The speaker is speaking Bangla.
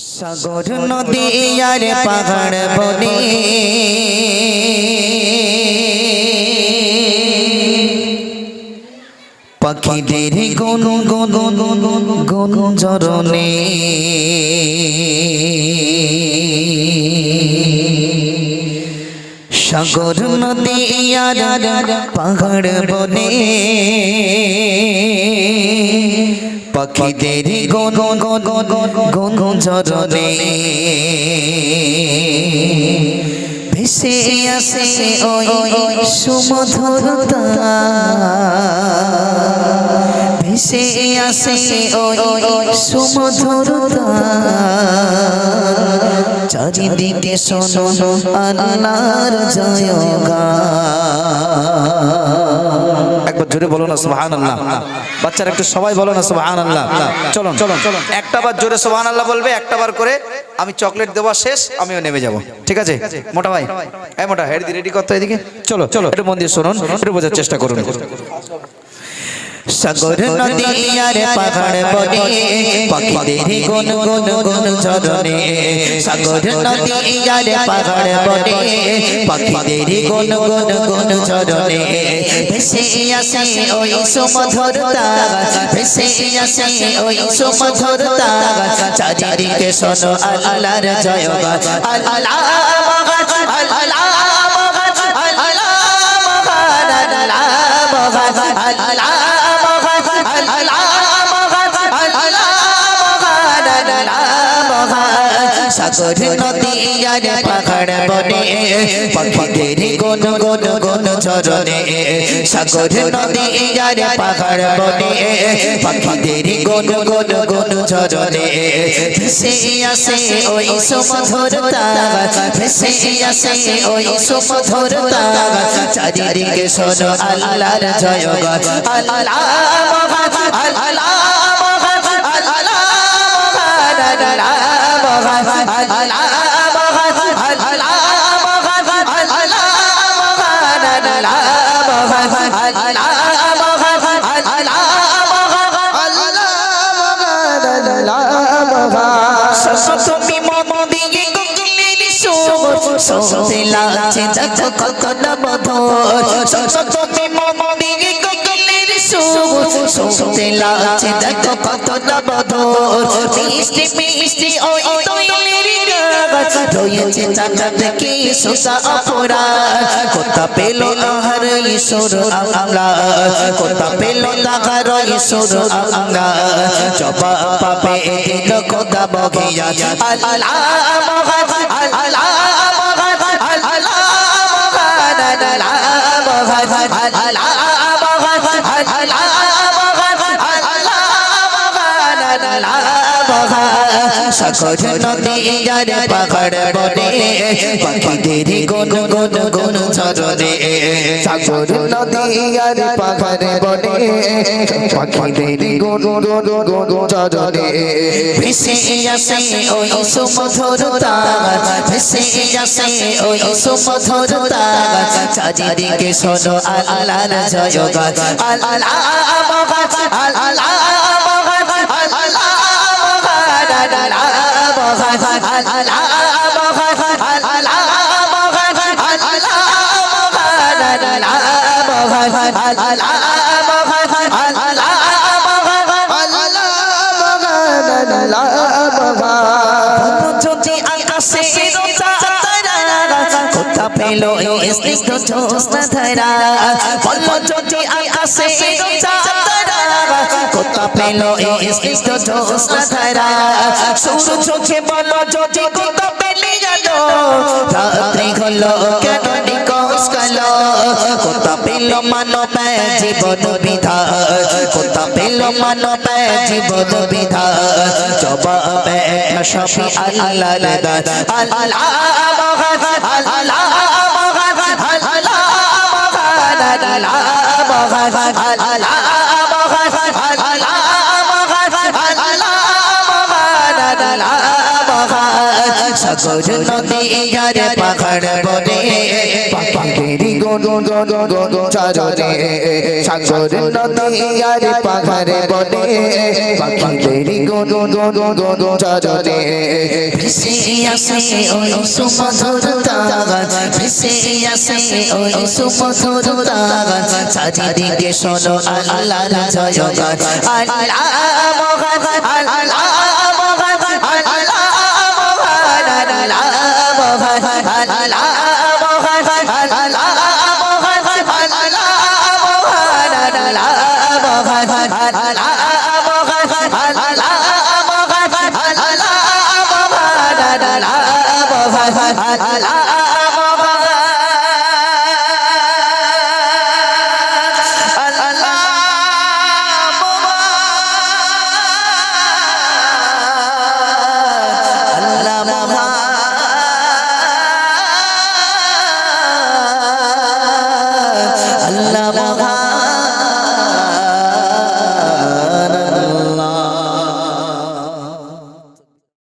সাগর নদী আর পাহাড় বনে। পাখিদের গুন গুন গুন জরনে সাগর নদী আর পাহাড় বনে। পাখিদের গুন গুন গুন গুন জরনে ভেসে আসে ওই সুমধুরতা ভেসে আসে ওই সুমধুরতা চারিদিকে শোনো জয়গান। একবার জোরে বলো না সুবহান আল্লাহ বাচ্চারা একটু সবাই বলো না সুবহান আল্লাহ চলুন চলুন। একটা বার জোরে সুবহান আল্লাহ বলবে একটা বার করে আমি চকলেট দেওয়া শেষ আমিও নেমে যাব। ঠিক আছে? মোটা ভাই হ্যাঁ মোটা হেড দি রেডি করতে এদিকে? চলো চলো। একটু মন দিয়ে শুনুন একটু বোঝার চেষ্টা করুন। সাগর নদী আর পাহাড় বনে পাখিদের গুন গুন গুন ঝরনে সাগর নদী আর পাহাড় বনে পাখিদের গুন গুন গুন ঝরনে ভেসে আসে ওই সুমধুরতা ভেসে আসে ওই সুমধুরতা চারিদিকে শোনো আল্লাহর জয়গান আল্লাহ আল্লাহ আল্লাহ সাগর নদী আর পাহাড় বনে পাখিদের গুন গুন গুন ঝরনে সাগর নদী আর পাহাড় বনে পাখিদের গুন গুন গুন ঝরনে ভেসে আসে ওই সুমধুরতা ভেসে আসে ওই সুমধুরতা চারিদিকে শোনো আল্লাহর আল্লাহ মহান, আল্লাহ আল্লাহ আল্লাহ আল্লাহ সসে লাগছে দেখো কত বধ সসে মম শুনতে লাগছে, দেখো কত মধুর মিষ্টি মিষ্টি, ওই তৈলের গাছ। রয়েছে চাঁদ কি সুসা অপরাধ। কোথা পেল আহার ঈশ্বর আমরা? কোথা পেল তাহার ঈশ্বর আমরা? জবা পাবে দিল খোদা বগিয়া আল্লাহ আল্লাহ আল্লাহ আল্লাহ সাগর নদী আর পাহাড় বনে পাখিদের গুন গুন গুন ঝরনে সাগর নদী আর পাহাড় বনে পাখিদের গুন গুন গুন ঝরনে ভেসে আসে ওই সুমধুরতা ভেসে আসে ওই সুমধুরতা চারিদিকে শোনো আল্লাহর আল্লাহ মহান আল্লাহ মহান আল্লাহ পেল স্নিগ্ধ জ্যোৎস্না ধারা। বল কোথা পেল স্নিগ্ধ জ্যোৎস্না ধারা সূর্য চোখে বল যদি কোথা পেলে জানো। রাত্রি হলো কেন নিকশ কালো। কোথা পেল মানব জীবন বিধান কোথা পেল মানব জীবন বিধান জবাবে সফি আল্লাহ আল্লাহ আল্লাহ আল্লাহ আল্লাহ সগর নদীয়ার পাখড় বনে পাখিরি গুন গুন গুন চরণে সগর নদীয়ার পাখড় বনে পাখিরি গুন গুন গুন গুন চরণে ভিসি আসে ওই সুমধুর তারা আসে ওই সুমধুর তাগান চারিদিকে শোনো আল্লাহর জয়গান আল্লাহ মহান আল্লাহ মহান